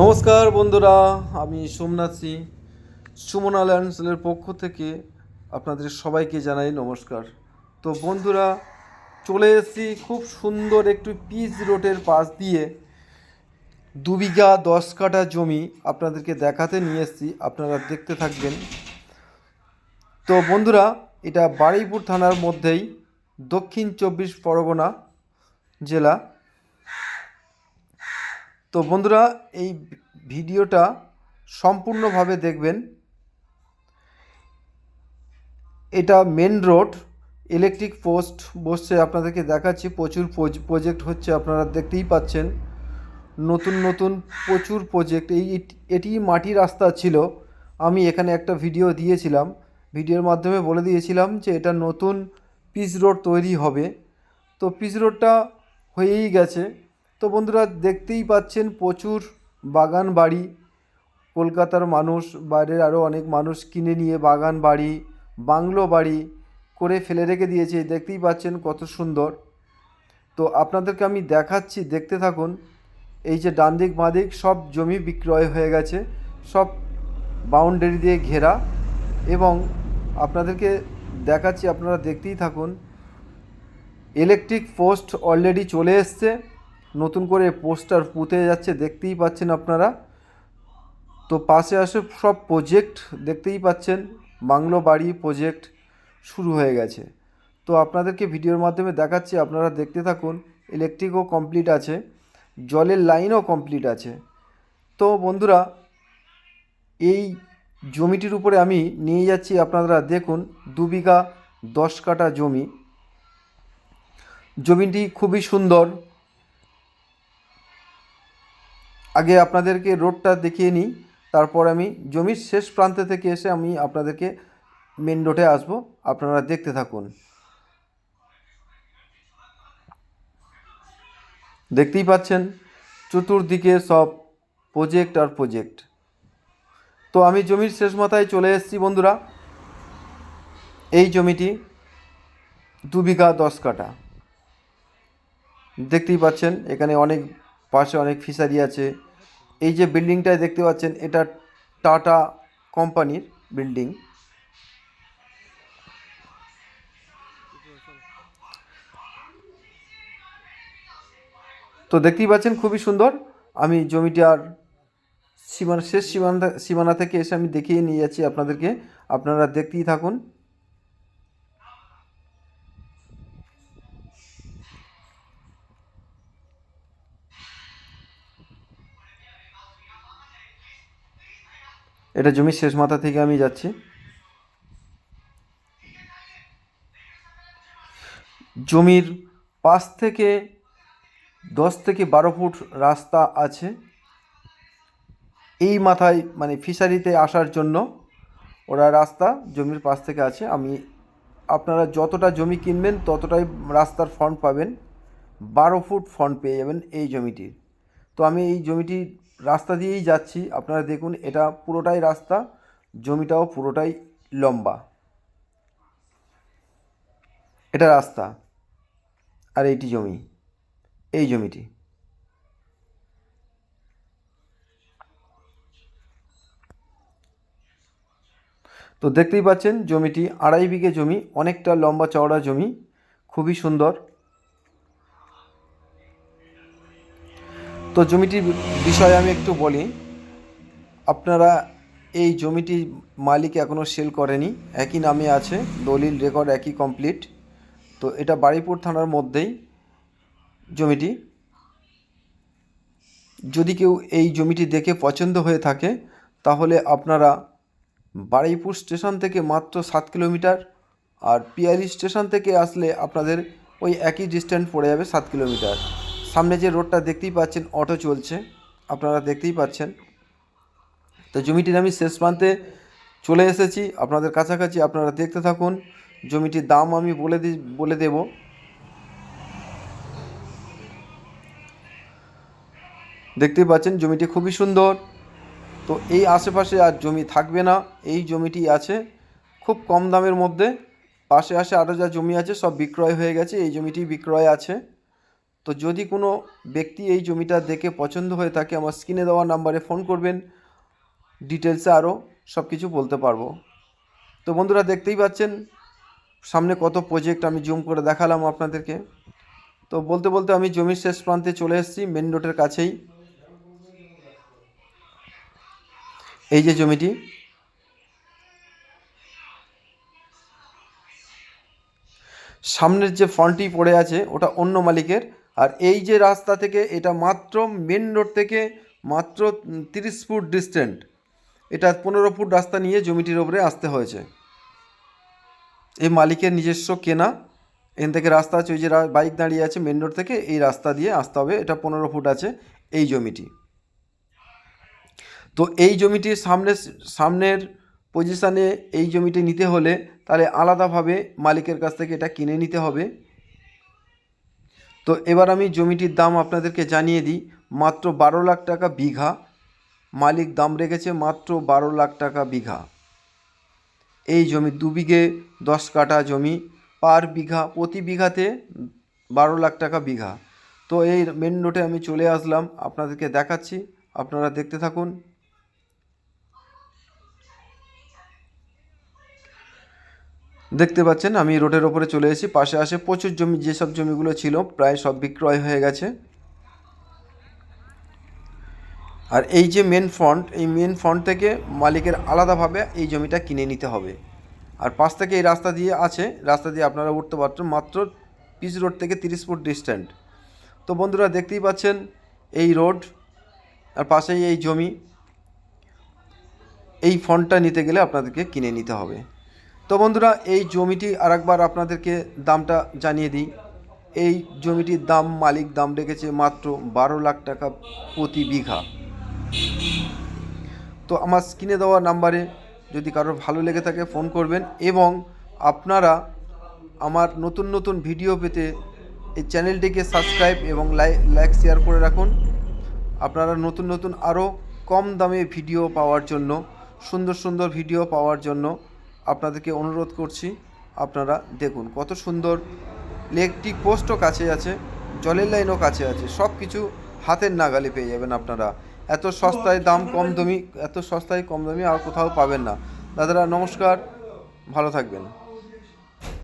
নমস্কার বন্ধুরা, আমি সোমনাথ সিং, সুমনা ল্যান্ডসেলের পক্ষ থেকে আপনাদের সবাইকে জানাই নমস্কার। তো বন্ধুরা, চলে এসেছি খুব সুন্দর একটু পিচ রোডের পাশ দিয়ে। দু বিঘা দশ কাঠা জমি আপনাদেরকে দেখাতে নিয়ে এসেছি, আপনারা দেখতে থাকবেন। তো বন্ধুরা, এটা বারুইপুর থানার মধ্যেই দক্ষিণ চব্বিশ পরগনা জেলা। তো বন্ধুরা, এই ভিডিওটা সম্পূর্ণভাবে দেখবেন। এটা মেন রোড ইলেকট্রিক পোস্ট বসছে আপনাদেরকে দেখাচ্ছি। প্রচুর প্রজেক্ট হচ্ছে, আপনারা দেখতেই পাচ্ছেন। নতুন নতুন প্রচুর প্রজেক্ট এই এটি মাটি রাস্তা ছিল। আমি এখানে একটা ভিডিও দিয়েছিলাম। ভিডিওর মাধ্যমে বলে দিয়েছিলাম যে, এটা নতুন পিচ রোড তৈরি হবে। তো পিচ রোডটা হয়েই গেছে। তো বন্ধুরা দেখতেই পাচ্ছেন প্রচুর বাগান বাড়ি। কলকাতার মানুষ, বাইরের আরও অনেক মানুষ কিনে নিয়ে বাগান বাড়ি, বাংলো বাড়ি করে ফেলে রেখে দিয়েছে। দেখতেই পাচ্ছেন কত সুন্দর। তো আপনাদেরকে আমি দেখাচ্ছি, দেখতে থাকুন। এই যে ডান দিক বাঁ দিক সব জমি বিক্রয় হয়ে গেছে, সব বাউন্ডারি দিয়ে ঘেরা এবং আপনাদেরকে দেখাচ্ছি, আপনারা দেখতেই থাকুন। ইলেকট্রিক পোস্ট অলরেডি চলে এসছে। নতুন করে পোস্টার পুঁতে যাচ্ছে, দেখতেই পাচ্ছেন আপনারা। তো পাশে আসে সব প্রজেক্ট দেখতেই পাচ্ছেন, বাংলো বাড়ি প্রজেক্ট শুরু হয়ে গেছে। তো আপনাদেরকে ভিডিওর মাধ্যমে দেখাচ্ছি, আপনারা দেখতে থাকুন ইলেকট্রিকও কমপ্লিট আছে, জলের লাইনও কমপ্লিট আছে। তো বন্ধুরা, এই জমিটির উপরে আমি নিয়ে যাচ্ছি, আপনারা দেখুন, দু বিঘা দশ কাঠা জমি। জমিটি খুবই সুন্দর আগে আপনাদেরকে রোডটা দেখিয়ে নিই। তারপর আমি জমির শেষ প্রান্তে থেকে এসে আমি আপনাদেরকে মেন রোডে আসব। আপনারা দেখতে থাকুন। দেখতেই পাচ্ছেন, চতুর্দিকে সব প্রজেক্ট আর প্রজেক্ট তো আমি জমির শেষ মাথায় চলে এসেছি বন্ধুরা। এই জমিটি দু বিঘা দশ কাঠা। দেখতেই পাচ্ছেন, এখানে অনেক পাশে অনেক ফিশারি আছে। এই যে বিল্ডিংটায় দেখতে পাচ্ছেন, এটা টাটা কোম্পানির বিল্ডিং তো দেখতেই পাচ্ছেন, খুবই সুন্দর। আমি জমিটার সীমানা, শেষ সীমানা সীমানা থেকে এসে আমি দেখিয়ে নিয়ে যাচ্ছি আপনাদেরকে। আপনারা দেখতেই থাকুন। এটা জমির শেষ মাথা থেকে আমি যাচ্ছি। জমির পাশ থেকে দশ থেকে বারো ফুট রাস্তা আছে। এই মাথায় মানে ফিশারিতে আসার জন্য ওরা রাস্তা জমির পাশ থেকে আছে। আমি, আপনারা যতটা জমি কিনবেন, ততটাই রাস্তার ফন্ট পাবেন। বারো ফুট ফন্ট পেয়ে যাবেন এই জমিটির। তো আমি এই জমিটির রাস্তা দিয়েই যাচ্ছি। আপনারা দেখুন, এটা পুরোটাই রাস্তা, জমিটাও পুরোটাই লম্বা। এটা রাস্তা, আর এইটি জমি, এই জমিটি। তো দেখতেই পাচ্ছেন, জমিটি আড়াই বিঘে জমি, অনেকটা লম্বা চওড়া জমি, খুবই সুন্দর। তো জমিটির বিষয়ে আমি একটু বলি। আপনারা এই জমিটি মালিক এখনও সেল করেনি। একই নামে আছে, দলিল রেকর্ড একই কমপ্লিট। তো এটা বারুইপুর থানার মধ্যেই জমিটি। যদি কেউ এই জমিটি দেখে পছন্দ হয়ে থাকে, তাহলে আপনারা বারুইপুর স্টেশন থেকে মাত্র সাত কিলোমিটার আর পিয়ালি স্টেশন থেকে আসলে আপনাদের ওই একই ডিস্ট্যান্স পড়ে যাবে সাত কিলোমিটার। সামনে যে রোডটা দেখতেই পাচ্ছেন অটো চলছে। আপনারা দেখতেই পাচ্ছেন। তো জমিটির আমি শেষ প্রান্তে চলে এসেছি। আপনাদের কাছাকাছি আপনারা দেখতে থাকুন। জমিটির দাম আমি বলে দি, বলে দেব। দেখতেই পাচ্ছেন, জমিটি খুবই সুন্দর। তো এই আশেপাশে আর জমি থাকবে না। এই জমিটি আছে খুব কম দামের মধ্যে। পাশে আসে আরও যা জমি আছে, সব বিক্রয় হয়ে গেছে। এই জমিটি বিক্রয় আছে। তো যদি কোনো ব্যক্তি এই জমিটা দেখে পছন্দ হয়ে থাকে, আমার স্ক্রিনে দেওয়া নাম্বারে ফোন করবেন। ডিটেলসে আরও সব কিছু বলতে পারব। তো বন্ধুরা, দেখতেই পাচ্ছেন, সামনে কত প্রজেক্ট আমি জুম করে দেখালাম আপনাদেরকে। তো বলতে বলতে আমি জমির শেষ প্রান্তে চলে এসেছি মেন রোডের কাছেই। এই যে জমিটি। সামনের যে ফ্রন্টটি পড়ে আছে, ওটা অন্য মালিকের। আর এই যে রাস্তা থেকে, এটা মাত্র মেন রোড থেকে মাত্র তিরিশ ফুট ডিস্টেন্ট এটা পনেরো ফুট রাস্তা নিয়ে জমিটির ওপরে আসতে হয়েছে। এই মালিকের নিজস্ব কেনা। এখান থেকে রাস্তা আছে, ওই যে বাইক দাঁড়িয়ে আছে মেন রোড থেকে, এই রাস্তা দিয়ে আসতে হবে। এটা পনেরো ফুট আছে এই জমিটি। তো এই জমিটির সামনে, সামনের পজিশানে এই জমিটি নিতে হলে তাহলে আলাদাভাবে মালিকের কাছ থেকে এটা কিনে নিতে হবে। তো এবার আমি জমিটির দাম আপনাদেরকে জানিয়ে দিই। মাত্র বারো লাখ টাকা বিঘা। মালিক দাম রেখেছে মাত্র বারো লাখ টাকা বিঘা। এই জমি দু বিঘে দশ কাঠা জমি। পার বিঘা প্রতি বিঘাতে বারো লাখ টাকা বিঘা। তো এই মেন রোডে আমি চলে আসলাম। আপনাদেরকে দেখাচ্ছি। আপনারা দেখতে থাকুন। দেখতে পাচ্ছেন, আমি রোডের ওপরে চলে এসেছি, পাশে আসে প্রচুর জমি, যেসব জমিগুলো ছিল, প্রায় সব বিক্রয় হয়ে গেছে। আর এই যে মেন ফ্রন্ট এই মেন ফ্রন্ট থেকে মালিকের আলাদাভাবে এই জমিটা কিনে নিতে হবে। আর পাশ থেকে এই রাস্তা দিয়ে আছে, রাস্তা দিয়ে আপনারা উঠতে পারছেন মাত্র পিচ রোড থেকে তিরিশ ফুট ডিস্ট্যান্ট তো বন্ধুরা, দেখতেই পাচ্ছেন এই রোড, আর পাশেই এই জমি। এই ফন্টটা নিতে গেলে আপনাদেরকে কিনে নিতে হবে। তো বন্ধুরা, এই জমিটি আরেকবার আপনাদেরকে দামটা জানিয়ে দিই। এই জমিটির দাম, মালিক দাম রেখেছে মাত্র বারো লাখ টাকা প্রতি বিঘা। তো আমার স্ক্রিনে দেওয়া নাম্বারে যদি কারোর ভালো লেগে থাকে, ফোন করবেন এবং আপনারা আমার নতুন নতুন ভিডিও পেতে এই চ্যানেলটিকে সাবস্ক্রাইব এবং লাইক, শেয়ার করে রাখুন। আপনারা নতুন নতুন আরও কম দামে ভিডিও পাওয়ার জন্য, সুন্দর সুন্দর ভিডিও পাওয়ার জন্য আপনাদেরকে অনুরোধ করছি, আপনারা দেখুন কত সুন্দর ইলেকট্রিক পোস্টও কাছে আছে, জলের লাইনও কাছে আছে সব কিছু হাতের নাগালে পেয়ে যাবেন আপনারা। এত সস্তায় দাম কম দামি, এত সস্তায় কম দামি আর কোথাও পাবেন না। দাদারা নমস্কার, ভালো থাকবেন।